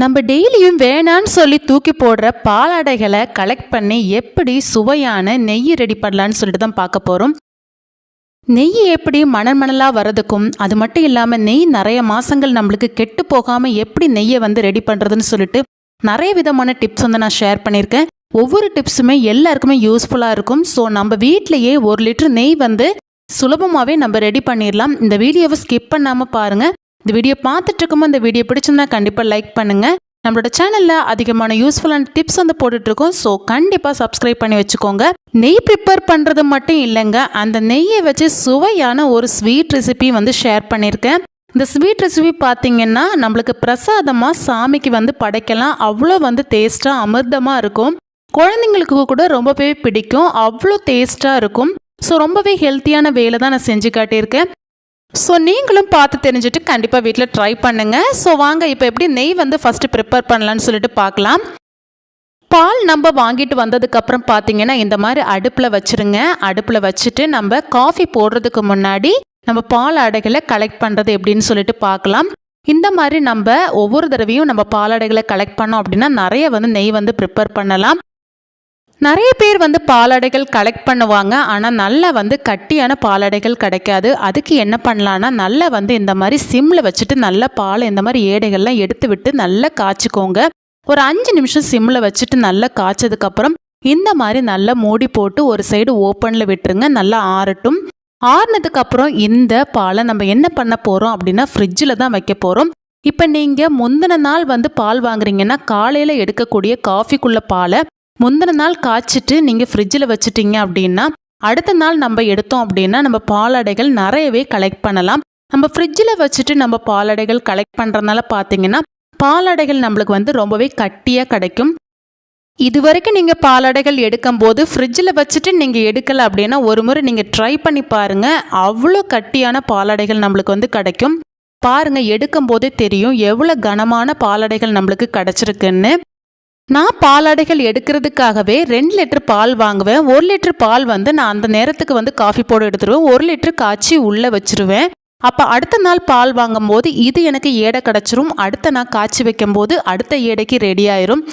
நம்ம டெய்லியும் வேணான்னு சொல்லி தூக்கி போடுற பாலாடைகளை கலெக்ட் பண்ணி எப்படி சுவையான நெய் ரெடி பண்ணலான்னு சொல்லிட்டு தான் பார்க்க போகிறோம் நெய் எப்படி மணல் மணலாக வரதுக்கும் அது மட்டும் இல்லாமல் நெய் நிறைய மாதங்கள் நம்மளுக்கு கெட்டு போகாமல் எப்படி நெய்யை வந்து ரெடி பண்ணுறதுன்னு சொல்லிட்டு நிறைய விதமான டிப்ஸ் வந்து நான் ஷேர் பண்ணியிருக்கேன். ஒவ்வொரு டிப்ஸுமே எல்லாருக்குமே யூஸ்ஃபுல்லாக இருக்கும். ஸோ நம்ம வீட்டிலையே ஒரு லிட்டர் நெய் வந்து சுலபமாகவே நம்ம ரெடி பண்ணிடலாம். இந்த வீடியோவை ஸ்கிப் பண்ணாமல் பாருங்கள் இந்த வீடியோ பார்த்துட்டு இருக்கும்போது இந்த வீடியோ பிடிச்சிருந்தா கண்டிப்பாக லைக் பண்ணுங்கள் நம்மளோட சேனலில் அதிகமான யூஸ்ஃபுல்லான டிப்ஸ் வந்து போட்டுட்ருக்கோம். ஸோ கண்டிப்பாக சப்ஸ்கிரைப் பண்ணி வச்சுக்கோங்க. நெய் ப்ரிப்பேர் பண்ணுறது மட்டும் இல்லைங்க. அந்த நெய்யை வச்சு சுவையான ஒரு ஸ்வீட் ரெசிபி வந்து ஷேர் பண்ணியிருக்கேன். இந்த ஸ்வீட் ரெசிபி பார்த்தீங்கன்னா நம்மளுக்கு பிரசாதமாக சாமிக்கு வந்து படைக்கலாம். அவ்வளோ வந்து டேஸ்ட்டாக அமிர்தமாக இருக்கும். குழந்தைங்களுக்கு கூட ரொம்பவே பிடிக்கும். அவ்வளோ டேஸ்ட்டாக இருக்கும். ஸோ ரொம்பவே ஹெல்த்தியான வேலை தான் நான் செஞ்சு காட்டியிருக்கேன். ஸோ நீங்களும் பார்த்து தெரிஞ்சுட்டு கண்டிப்பாக வீட்டில் ட்ரை பண்ணுங்கள் ஸோ வாங்க இப்போ எப்படி நெய் வந்து ஃபஸ்ட்டு ப்ரிப்பேர் பண்ணலான்னு சொல்லிட்டு பார்க்கலாம். பால் நம்ம வாங்கிட்டு வந்ததுக்கப்புறம் பார்த்தீங்கன்னா இந்த மாதிரி அடுப்பில் வச்சுருங்க. அடுப்பில் வச்சுட்டு நம்ம காஃபி போடுறதுக்கு முன்னாடி நம்ம பால் அடைகளை கலெக்ட் பண்ணுறது எப்படின்னு சொல்லிட்டு பார்க்கலாம். இந்த மாதிரி நம்ம ஒவ்வொரு தடவையும் நம்ம பாலாடைகளை கலெக்ட் பண்ணோம் அப்படின்னா நிறைய வந்து நெய் வந்து ப்ரிப்பேர் பண்ணலாம். நிறைய பேர் வந்து பாலாடைகள் கலெக்ட் பண்ணுவாங்க. ஆனால் நல்லா வந்து கட்டியான பாலாடைகள் கிடைக்காது. அதுக்கு என்ன பண்ணலான்னா நல்லா வந்து இந்த மாதிரி சிம்மில் வச்சுட்டு நல்ல பால் இந்த மாதிரி ஏடைகள்லாம் எடுத்து விட்டு நல்லா காய்ச்சிக்கோங்க. ஒரு அஞ்சு நிமிஷம் சிம்மில் வச்சுட்டு நல்லா காய்ச்சதுக்கப்புறம் இந்த மாதிரி நல்லா மூடி போட்டு ஒரு சைடு ஓப்பனில் விட்டுருங்க. நல்லா ஆறட்டும். ஆறினதுக்கப்புறம் இந்த பாலை நம்ம என்ன பண்ண போகிறோம் அப்படின்னா ஃப்ரிட்ஜில் தான் வைக்க போகிறோம் இப்போ நீங்கள் முந்தின நாள் வந்து பால் வாங்குறீங்கன்னா காலையில் எடுக்கக்கூடிய காஃபிக்குள்ள பாலை முந்தின நாள் காய்ச்சிட்டு நீங்கள் ஃப்ரிட்ஜில் வச்சுட்டீங்க அப்படின்னா அடுத்த நாள் நம்ம எடுத்தோம் அப்படின்னா நம்ம பாலடைகள் நிறையவே கலெக்ட் பண்ணலாம். நம்ம ஃப்ரிட்ஜில் வச்சுட்டு நம்ம பாலடைகள் கலெக்ட் பண்ணுறதுனால பார்த்தீங்கன்னா பாலடைகள் நம்மளுக்கு வந்து ரொம்பவே கட்டியாக கிடைக்கும். இது வரைக்கும் நீங்கள் பாலடைகள் எடுக்கும்போது ஃப்ரிட்ஜில் வச்சுட்டு நீங்கள் எடுக்கலை அப்படின்னா ஒரு முறை நீங்கள் ட்ரை பண்ணி பாருங்கள் அவ்வளோ கட்டியான பாலடைகள் நம்மளுக்கு வந்து கிடைக்கும். பாருங்கள் எடுக்கும்போதே தெரியும் எவ்வளோ கனமான பாலடைகள் நம்மளுக்கு கிடச்சிருக்குன்னு. நான் பாலாடைகள் எடுக்கிறதுக்காகவே ரெண்டு லிட்டர் பால் வாங்குவேன். ஒரு லிட்டர் பால் வந்து நான் அந்த நேரத்துக்கு வந்து காஃபி போட எடுத்துருவேன். ஒரு லிட்டர் காய்ச்சி உள்ளே வச்சிருவேன். அப்போ அடுத்த நாள் பால் வாங்கும்போது இது எனக்கு ஏடை கிடச்சிரும். அடுத்த நாள் காய்ச்சி வைக்கும்போது அடுத்த ஏடைக்கு ரெடி ஆயிரும்.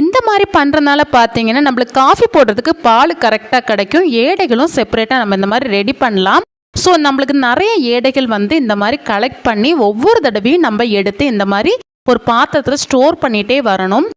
இந்த மாதிரி பண்ணுறதுனால பார்த்தீங்கன்னா நம்மளுக்கு காஃபி போடுறதுக்கு பால் கரெக்டாக கிடைக்கும். ஏடைகளும் செப்பரேட்டாக நம்ம இந்த மாதிரி ரெடி பண்ணலாம். ஸோ நம்மளுக்கு நிறைய ஏடைகள் வந்து இந்த மாதிரி கலெக்ட் பண்ணி ஒவ்வொரு தடவையும் நம்ம எடுத்து இந்த மாதிரி ஒரு பாத்திரத்தில் ஸ்டோர் பண்ணிகிட்டே வரணும்.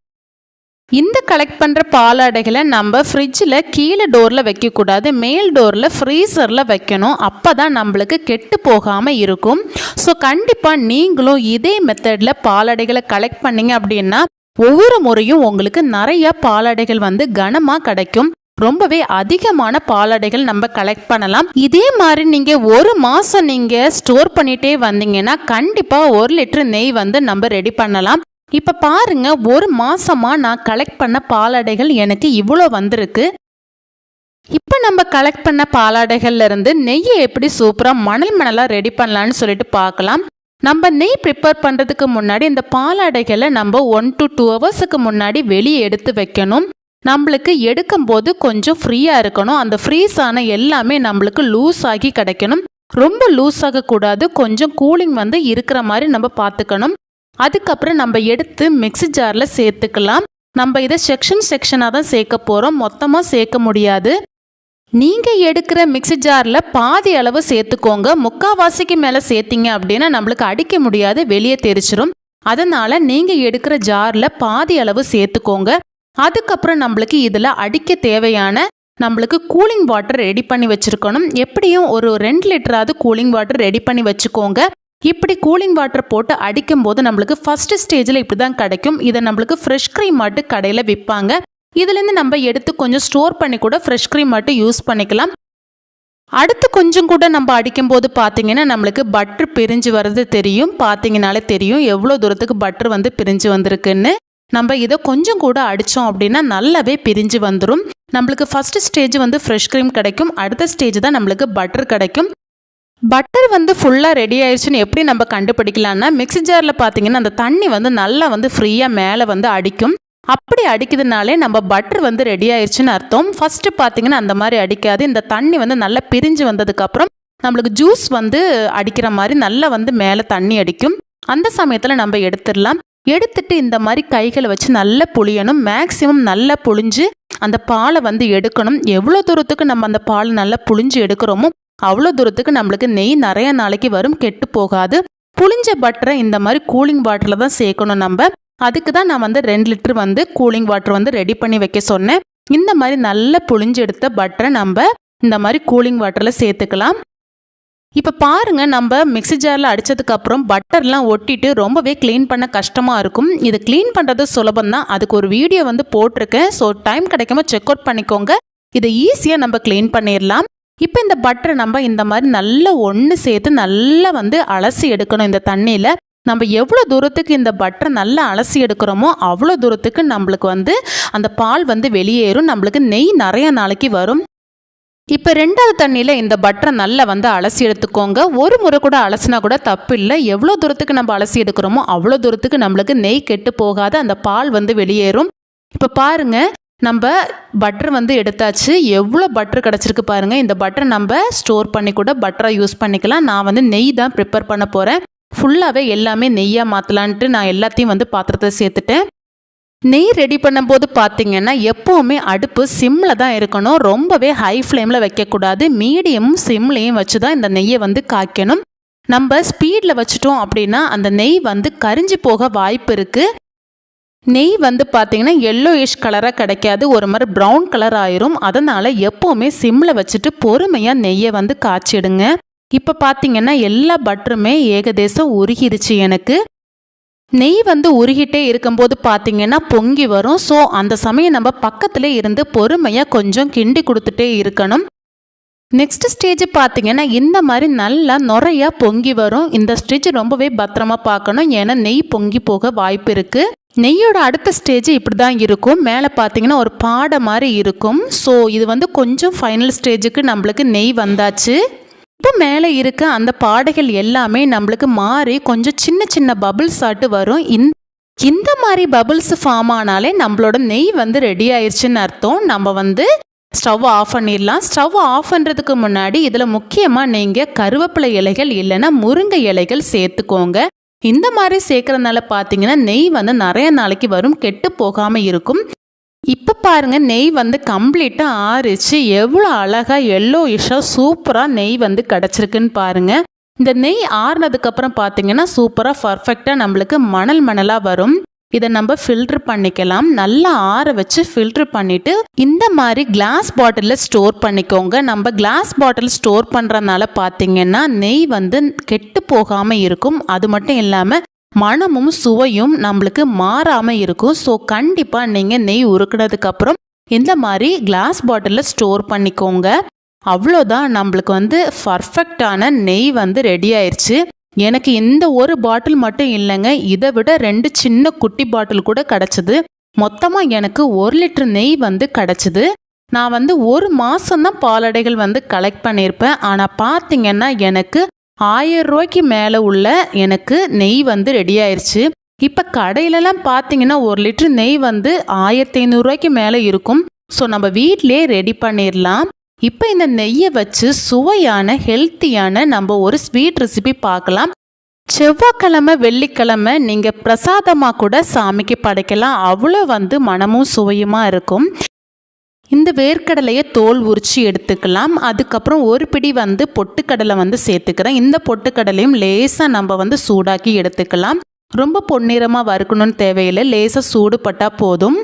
இந்த கலெக்ட் பண்ணுற பாலாடைகளை நம்ம ஃப்ரிட்ஜில் கீழே டோரில் வைக்கக்கூடாது. மேல் டோரில் ஃப்ரீசரில் வைக்கணும். அப்போ தான் நம்மளுக்கு கெட்டு போகாமல் இருக்கும். ஸோ கண்டிப்பாக நீங்களும் இதே மெத்தடில் பாலாடைகளை கலெக்ட் பண்ணீங்க அப்படின்னா ஒவ்வொரு முறையும் உங்களுக்கு நிறைய பாலாடைகள் வந்து கனமாக கிடைக்கும். ரொம்பவே அதிகமான பாலாடைகள் நம்ம கலெக்ட் பண்ணலாம். இதே மாதிரி நீங்கள் ஒரு மாதம் நீங்கள் ஸ்டோர் பண்ணிகிட்டே வந்தீங்கன்னா கண்டிப்பாக ஒரு லிட்டர் நெய் வந்து நம்ம ரெடி பண்ணலாம். இப்போ பாருங்க ஒரு மாசமா நான் கலெக்ட் பண்ண பாலாடைகள் எனக்கு இவ்வளோ வந்திருக்கு. இப்போ நம்ம கலெக்ட் பண்ண பாலாடைகள்ல இருந்து நெய்யை எப்படி சூப்பராக மணல் மணலாக ரெடி பண்ணலான்னு சொல்லிட்டு பார்க்கலாம். நம்ம நெய் ப்ரிப்பேர் பண்ணுறதுக்கு முன்னாடி இந்த பாலாடைகளை நம்ம ஒன் டு டூ ஹவர்ஸுக்கு முன்னாடி வெளியே எடுத்து வைக்கணும். நம்மளுக்கு எடுக்கும்போது கொஞ்சம் ஃப்ரீயாக இருக்கணும். அந்த ஃப்ரீஸ் ஆன எல்லாமே நம்மளுக்கு லூஸ் ஆகி கிடைக்கணும். ரொம்ப லூஸ் ஆகக்கூடாது. கொஞ்சம் கூலிங் வந்து இருக்கிற மாதிரி நம்ம பார்த்துக்கணும். அதுக்கப்புறம் நம்ம எடுத்து மிக்ஸி ஜாரில் சேர்த்துக்கலாம். நம்ம இதை செக்ஷன் செக்ஷனாக தான் சேர்க்க போகிறோம் மொத்தமாக சேர்க்க முடியாது. நீங்கள் எடுக்கிற மிக்ஸி ஜாரில் பாதி அளவு சேர்த்துக்கோங்க. முக்காவாசிக்கு மேலே சேர்த்திங்க அப்படின்னா நம்மளுக்கு அடிக்க முடியாது. வெளியே தெரிச்சிரும். அதனால் நீங்கள் எடுக்கிற ஜாரில் பாதி அளவு சேர்த்துக்கோங்க. அதுக்கப்புறம் நம்மளுக்கு இதில் அடிக்க தேவையான நம்மளுக்கு கூலிங் வாட்டர் ரெடி பண்ணி வச்சுருக்கணும். எப்படியும் ஒரு ரெண்டு லிட்டராவது கூலிங் வாட்டர் ரெடி பண்ணி வச்சுக்கோங்க. இப்படி கூலிங் வாட்டர் போட்டு அடிக்கும் போது நம்மளுக்கு ஃபர்ஸ்ட் ஸ்டேஜில் இப்படி தான் கிடைக்கும். இதை நம்மளுக்கு ஃப்ரெஷ் க்ரீம் மட்டும் கடையில் விற்பாங்க. இதுலேருந்து நம்ம எடுத்து கொஞ்சம் ஸ்டோர் பண்ணி கூட ஃப்ரெஷ் க்ரீம் மட்டும் யூஸ் பண்ணிக்கலாம். அடுத்து கொஞ்சம் கூட நம்ம அடிக்கும்போது பார்த்தீங்கன்னா நம்மளுக்கு பட்ரு பிரிஞ்சு வர்றது தெரியும். பார்த்தீங்கனாலே தெரியும் எவ்வளோ தூரத்துக்கு பட்ரு வந்து பிரிஞ்சு வந்திருக்குன்னு. நம்ம இதை கொஞ்சம் கூட அடித்தோம் அப்படின்னா நல்லாவே பிரிஞ்சு வந்துடும் நம்மளுக்கு ஃபஸ்ட்டு ஸ்டேஜ் வந்து ஃப்ரெஷ் க்ரீம் கிடைக்கும். அடுத்த ஸ்டேஜ் தான் நம்மளுக்கு பட்டர் கிடைக்கும். பட்டர் வந்து ஃபுல்லாக ரெடி ஆயிடுச்சுன்னு எப்படி நம்ம கண்டுபிடிக்கலாம்னா மிக்ஸி ஜாரில் பார்த்தீங்கன்னா அந்த தண்ணி வந்து நல்லா வந்து ஃப்ரீயாக மேலே வந்து அடிக்கும். அப்படி அடிக்கிறதுனாலே நம்ம பட்டர் வந்து ரெடி ஆயிடுச்சுன்னு அர்த்தம். ஃபஸ்ட்டு பார்த்தீங்கன்னா அந்த மாதிரி அடிக்காது. இந்த தண்ணி வந்து நல்லா பிரிஞ்சு வந்ததுக்கப்புறம் நம்மளுக்கு ஜூஸ் வந்து அடிக்கிற மாதிரி நல்லா வந்து மேலே தண்ணி அடிக்கும். அந்த சமயத்தில் நம்ம எடுத்துடலாம். எடுத்துட்டு இந்த மாதிரி கைகளை வச்சு நல்லா புளியணும் மேக்ஸிமம் நல்லா புளிஞ்சு அந்த பாலை வந்து எடுக்கணும். எவ்வளோ தூரத்துக்கு நம்ம அந்த பால் நல்லா புளிஞ்சு எடுக்கிறோமோ அவ்வளோ தூரத்துக்கு நம்மளுக்கு நெய் நிறைய நாளைக்கு வரும் கெட்டு போகாது. புளிஞ்ச பட்டரை இந்த மாதிரி கூலிங் வாட்டரில் தான் சேர்க்கணும் நம்ம. அதுக்கு தான் நான் வந்து ரெண்டு லிட்டர் வந்து கூலிங் வாட்டர் வந்து ரெடி பண்ணி வைக்க சொன்னேன். இந்த மாதிரி நல்லா புளிஞ்சு எடுத்த பட்டரை நம்ம இந்த மாதிரி கூலிங் வாட்டரில் சேர்த்துக்கலாம். இப்போ பாருங்கள் நம்ம மிக்ஸி ஜாரில் அடித்ததுக்கப்புறம் பட்டர்லாம் ஒட்டிட்டு ரொம்பவே க்ளீன் பண்ண கஷ்டமாக இருக்கும். இது க்ளீன் பண்ணுறது சுலபம் தான். அதுக்கு ஒரு வீடியோ வந்து போட்டிருக்கேன். ஸோ டைம் கிடைக்காம செக் அவுட் பண்ணிக்கோங்க. இதை ஈஸியாக நம்ம க்ளீன் பண்ணிடலாம். இப்போ இந்த பட்டரை நம்ம இந்த மாதிரி நல்லா ஒன்று சேர்த்து நல்லா வந்து அலசி எடுக்கணும் இந்த தண்ணியில். நம்ம எவ்வளோ தூரத்துக்கு இந்த பட்டரை நல்லா அலசி எடுக்கிறோமோ அவ்வளோ தூரத்துக்கு நம்மளுக்கு வந்து அந்த பால் வந்து வெளியேறும் நம்மளுக்கு நெய் நிறைய நாளைக்கு வரும். இப்போ ரெண்டாவது தண்ணியில் இந்த பட்டரை நல்லா வந்து அலசி எடுத்துக்கோங்க. ஒரு முறை கூட அலசினா கூட தப்பு இல்லை. எவ்வளோ தூரத்துக்கு நம்ம அலசி எடுக்கிறோமோ அவ்வளோ தூரத்துக்கு நம்மளுக்கு நெய் கெட்டு போகாத அந்த பால் வந்து வெளியேறும். இப்போ பாருங்கள் நம்ம பட்டர் வந்து எடுத்தாச்சு. எவ்வளோ பட்டர் கிடச்சிருக்கு பாருங்கள் இந்த பட்டரை நம்ம ஸ்டோர் பண்ணி கூட பட்டரை யூஸ் பண்ணிக்கலாம். நான் வந்து நெய் தான் ப்ரிப்பேர் பண்ண போகிறேன் ஃபுல்லாகவே எல்லாமே நெய்யாக மாற்றலான்ட்டு நான் எல்லாத்தையும் வந்து பாத்திரத்தை சேர்த்துட்டேன். நெய் ரெடி பண்ணும்போது பார்த்தீங்கன்னா எப்போவுமே அடுப்பு சிம்மில் தான் இருக்கணும். ரொம்பவே ஹை ஃப்ளேமில் வைக்கக்கூடாது மீடியமும் சிம்லேயும் வச்சு தான் இந்த நெய்யை வந்து காய்க்கணும். நம்ம ஸ்பீடில் வச்சுட்டோம் அப்படின்னா அந்த நெய் வந்து கரிஞ்சு போக வாய்ப்பு இருக்குது நெய் வந்து பார்த்தீங்கன்னா எல்லோயிஷ் கலராக கிடைக்காது. ஒரு மாதிரி ப்ரௌன் கலர் ஆயிரும். அதனால் எப்போவுமே சிம்மில் வச்சுட்டு பொறுமையாக நெய்யை வந்து காய்ச்சிடுங்க. இப்போ பார்த்தீங்கன்னா எல்லா பட்டருமே ஏகதேசம் உருகிருச்சு எனக்கு. நெய் வந்து உருகிட்டே இருக்கும்போது பார்த்தீங்கன்னா பொங்கி வரும். ஸோ அந்த சமயம் நம்ம பக்கத்தில் இருந்து பொறுமையாக கொஞ்சம் கிண்டி கொடுத்துட்டே இருக்கணும். நெக்ஸ்ட் ஸ்டேஜ் பார்த்தீங்கன்னா இந்த மாதிரி நல்லா நுறையா பொங்கி வரும். இந்த ஸ்டேஜ் ரொம்பவே பத்திரமா பார்க்கணும். ஏன்னா நெய் பொங்கி போக வாய்ப்பு இருக்கு. நெய்யோட அடுத்த ஸ்டேஜ் இப்படி தான் இருக்கும். மேலே பார்த்தீங்கன்னா ஒரு பாடை மாதிரி இருக்கும். ஸோ இது வந்து கொஞ்சம் ஃபைனல் ஸ்டேஜுக்கு நம்மளுக்கு நெய் வந்தாச்சு. இப்போ மேலே இருக்க அந்த பாடைகள் எல்லாமே நம்மளுக்கு மாறி கொஞ்சம் சின்ன சின்ன பபுள்ஸ் ஆட்டு வரும். இந்த இந்த மாதிரி பபுள்ஸ் ஃபார்ம் ஆனாலே நம்மளோட நெய் வந்து ரெடி ஆயிடுச்சுன்னு அர்த்தம். நம்ம வந்து ஸ்டவ் ஆஃப் பண்ணிடலாம். ஸ்டவ் ஆஃப் பண்ணுறதுக்கு முன்னாடி இதில் முக்கியமாக நீங்கள் கருவேப்பிலை இலைகள் இல்லைன்னா முருங்கை இலைகள் சேர்த்துக்கோங்க. இந்த மாதிரி சேர்க்குறதுனால பார்த்தீங்கன்னா நெய் வந்து நிறைய நாளைக்கு வரும் கெட்டு போகாமல் இருக்கும். இப்போ பாருங்க நெய் வந்து கம்ப்ளீட்டாக ஆறிச்சு. எவ்வளோ அழகாக எல்லோ இஷாக சூப்பராக நெய் வந்து கிடச்சிருக்குன்னு பாருங்க. இந்த நெய் ஆறுனதுக்கப்புறம் பார்த்தீங்கன்னா சூப்பராக பர்ஃபெக்டாக நம்மளுக்கு மணல் மணலாக வரும். இதை நம்ம ஃபில்டர் பண்ணிக்கலாம். நல்லா ஆற வச்சு ஃபில்டர் பண்ணிட்டு இந்த மாதிரி கிளாஸ் பாட்டிலில் ஸ்டோர் பண்ணிக்கோங்க. நம்ம கிளாஸ் பாட்டில் ஸ்டோர் பண்ணுறதுனால பார்த்தீங்கன்னா நெய் வந்து கெட்டு போகாமல் இருக்கும். அது மட்டும் இல்லாமல் மணமும் சுவையும் நம்மளுக்கு மாறாமல் இருக்கும். ஸோ கண்டிப்பாக நீங்கள் நெய் உருக்குனதுக்கப்புறம் இந்த மாதிரி கிளாஸ் பாட்டிலில் ஸ்டோர் பண்ணிக்கோங்க. அவ்வளோதான் நம்மளுக்கு வந்து பர்ஃபெக்டான நெய் வந்து ரெடி ஆயிடுச்சு எனக்கு இந்த ஒரு பாட்டில் மட்டும் இல்லைங்க. இதை விட ரெண்டு சின்ன குட்டி பாட்டில் கூட கிடச்சிது. மொத்தமாக எனக்கு ஒரு லிட்டர் நெய் வந்து கிடச்சிது. நான் வந்து ஒரு மாதம்தான் பாலடைகள் வந்து கலெக்ட் பண்ணியிருப்பேன். ஆனால் பார்த்தீங்கன்னா எனக்கு ஆயிரம் ரூபாய்க்கு மேலே உள்ள எனக்கு நெய் வந்து ரெடி ஆயிடுச்சு இப்போ கடையிலலாம் பார்த்தீங்கன்னா ஒரு லிட்டர் நெய் வந்து ஆயிரத்தி ஐநூறுரூவாய்க்கு மேலே இருக்கும். ஸோ நம்ம வீட்டிலே ரெடி பண்ணிடலாம் இப்போ இந்த நெய்யை வச்சு சுவையான ஹெல்த்தியான நம்ம ஒரு ஸ்வீட் ரெசிபி பார்க்கலாம். செவ்வாய்க்கிழமை வெள்ளிக்கிழமை நீங்கள் பிரசாதமாக கூட சாமிக்கு படைக்கலாம். அவ்வளோ வந்து மனமும் சுவையுமா இருக்கும். இந்த வேர்க்கடலையை தோல் உரித்து எடுத்துக்கலாம். அதுக்கப்புறம் ஒரு பிடி வந்து பொட்டுக்கடலை வந்து சேர்த்துக்கிறேன். இந்த பொட்டுக்கடலையும் லேசாக நம்ம வந்து சூடாக்கி எடுத்துக்கலாம். ரொம்ப பொன்னிறமாக வறுக்கணும்னு தேவையில்லை. லேசாக சூடுபட்டால் போதும்.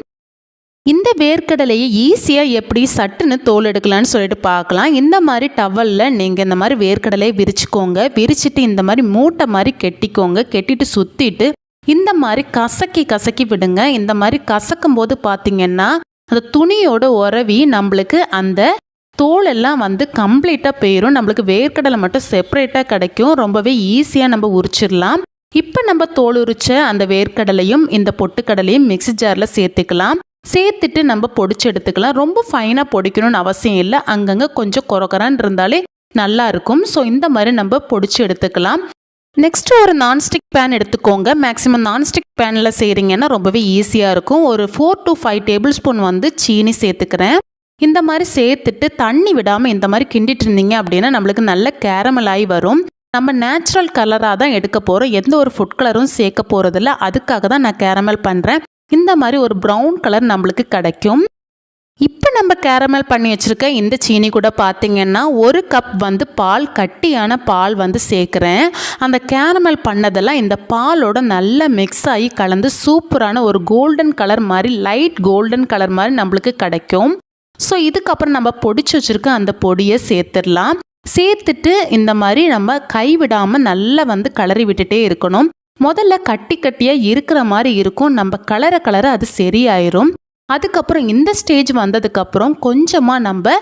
இந்த வேர்க்கடலையை ஈஸியாக எப்படி சட்டுன்னு தோல் எடுக்கலான்னு சொல்லிட்டு பார்க்கலாம். இந்த மாதிரி டவலில் நீங்கள் இந்த மாதிரி வேர்க்கடலையை விரிச்சுக்கோங்க. விரிச்சிட்டு இந்த மாதிரி மூட்டை மாதிரி கெட்டிக்கோங்க. கெட்டிட்டு சுற்றிட்டு இந்த மாதிரி கசக்கி கசக்கி விடுங்க. இந்த மாதிரி கசக்கும் போது பார்த்தீங்கன்னா அந்த துணியோட உறவி நம்மளுக்கு அந்த தோலெல்லாம் வந்து கம்ப்ளீட்டாக போயிடும் நம்மளுக்கு வேர்க்கடலை மட்டும் செப்பரேட்டாக கிடைக்கும். ரொம்பவே ஈஸியாக நம்ம உரிச்சிடலாம். இப்போ நம்ம தோல் உரிச்ச அந்த வேர்க்கடலையும் இந்த பொட்டுக்கடலையும் மிக்ஸி ஜாரில் சேர்த்துக்கலாம். சேர்த்துட்டு நம்ம பொடிச்சு எடுத்துக்கலாம். ரொம்ப ஃபைனாக பொடிக்கணும்னு அவசியம் இல்லை. அங்கங்கே கொஞ்சம் குறக்குறான்னு இருந்தாலே நல்லா இருக்கும். ஸோ இந்த மாதிரி நம்ம பொடிச்சு எடுத்துக்கலாம். நெக்ஸ்ட் ஒரு நான்ஸ்டிக் பேன் எடுத்துக்கோங்க. மேக்ஸிமம் நான்ஸ்டிக் பேனில் செய்கிறீங்கன்னா ரொம்பவே ஈஸியாக இருக்கும். ஒரு four to five tablespoon வந்து சீனி சேர்த்துக்கிறேன். இந்த மாதிரி சேர்த்துட்டு தண்ணி விடாமல் இந்த மாதிரி கிண்டிட்டு இருந்தீங்க அப்படின்னா நம்மளுக்கு நல்ல கேரமல் ஆகி வரும். நம்ம நேச்சுரல் கலராக தான் எடுக்க போகிறோம் எந்த ஒரு ஃபுட் கலரும் சேர்க்க போகிறதில்ல அதுக்காக தான் நான் கேரமல் பண்ணுறேன் இந்த மாதிரி ஒரு ப்ரௌன் கலர் நம்மளுக்கு கிடைக்கும். இப்போ நம்ம கேரமல் பண்ணி வச்சுருக்க இந்த சீனி கூட பார்த்திங்கன்னா ஒரு கப் வந்து பால் கட்டியான பால் வந்து சேர்க்குறேன். அந்த கேரமல் பண்ணதெல்லாம் இந்த பாலோட நல்லா மிக்ஸ் ஆகி கலந்து சூப்பரான ஒரு கோல்டன் கலர் மாதிரி லைட் கோல்டன் கலர் மாதிரி நம்மளுக்கு கிடைக்கும். ஸோ இதுக்கப்புறம் நம்ம பொடிச்சு வச்சுருக்க அந்த பொடியை சேர்த்துடலாம். சேர்த்துட்டு இந்த மாதிரி நம்ம கைவிடாமல் நல்லா வந்து கலரி விட்டுட்டே இருக்கணும். முதல்ல கட்டி கட்டியாக இருக்கிற மாதிரி இருக்கும். நம்ம கலர கலர அது சரியாயிரும். அதுக்கப்புறம் இந்த ஸ்டேஜ் வந்ததுக்கப்புறம் கொஞ்சமாக நம்ம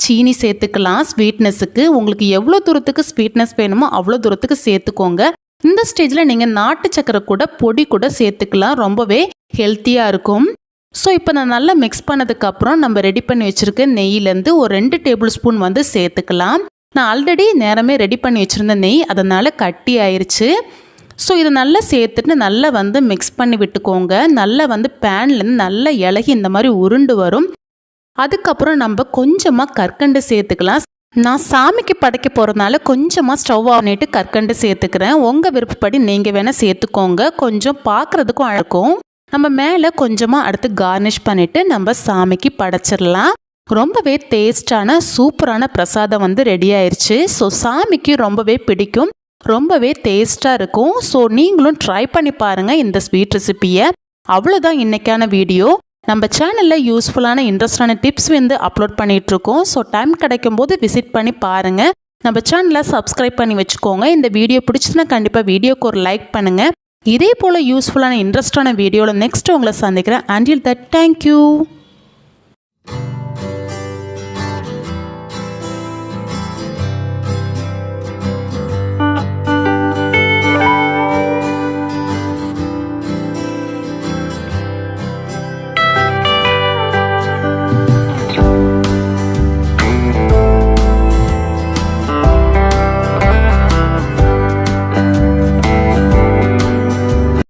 சீனி சேர்த்துக்கலாம். ஸ்வீட்னஸுக்கு உங்களுக்கு எவ்வளோ தூரத்துக்கு ஸ்வீட்னஸ் வேணுமோ அவ்வளோ தூரத்துக்கு சேர்த்துக்கோங்க. இந்த ஸ்டேஜில் நீங்கள் நாட்டு சக்கரை கூட பொடி கூட சேர்த்துக்கலாம். ரொம்பவே ஹெல்த்தியாக இருக்கும். ஸோ இப்போ நான் நல்லா மிக்ஸ் பண்ணதுக்கப்புறம் நம்ம ரெடி பண்ணி வச்சுருக்க நெய்யிலேருந்து ஒரு ரெண்டு டேபிள் ஸ்பூன் வந்து சேர்த்துக்கலாம். நான் ஆல்ரெடி நேரமே ரெடி பண்ணி வச்சுருந்த நெய் அதனால் கட்டி ஆயிடுச்சு ஸோ இதை நல்லா சேர்த்துட்டு நல்லா வந்து மிக்ஸ் பண்ணி விட்டுக்கோங்க. நல்லா வந்து பேன்லேருந்து நல்லா இலகி இந்த மாதிரி உருண்டு வரும். அதுக்கப்புறம் நம்ம கொஞ்சமாக கற்கண்டு சேர்த்துக்கலாம். நான் சாமிக்கு படைக்க போகிறதுனால கொஞ்சமாக ஸ்டவ் ஆனிட்டு கற்கண்டு சேர்த்துக்கிறேன். உங்கள் விருப்பப்படி நீங்கள் வேணால் சேர்த்துக்கோங்க. கொஞ்சம் பார்க்குறதுக்கும் அழகும். நம்ம மேலே கொஞ்சமாக அடுத்து கார்னிஷ் பண்ணிவிட்டு நம்ம சாமிக்கு படைச்சிடலாம். ரொம்பவே டேஸ்டான சூப்பரான பிரசாதம் வந்து ரெடி ஆயிடுச்சு ஸோ சாமிக்கு ரொம்பவே பிடிக்கும். ரொம்பவே டேஸ்ட்டாக இருக்கும். ஸோ நீங்களும் ட்ரை பண்ணி பாருங்கள் இந்த ஸ்வீட் ரெசிப்பியை அவ்வளோதான் இன்றைக்கான வீடியோ நம்ம சேனலில் யூஸ்ஃபுல்லான இன்ட்ரெஸ்டான டிப்ஸ் வந்து அப்லோட் பண்ணிகிட்ருக்கோம் ஸோ டைம் கிடைக்கும் போது விசிட் பண்ணி பாருங்கள் நம்ம சேனலை சப்ஸ்கிரைப் பண்ணி வச்சுக்கோங்க. இந்த வீடியோ பிடிச்சதுன்னா கண்டிப்பாக வீடியோக்கு ஒரு லைக் பண்ணுங்கள் இதே போல் யூஸ்ஃபுல்லான இன்ட்ரெஸ்டான வீடியோவில் நெக்ஸ்ட் உங்களை சந்திக்கிறேன். Until that thank you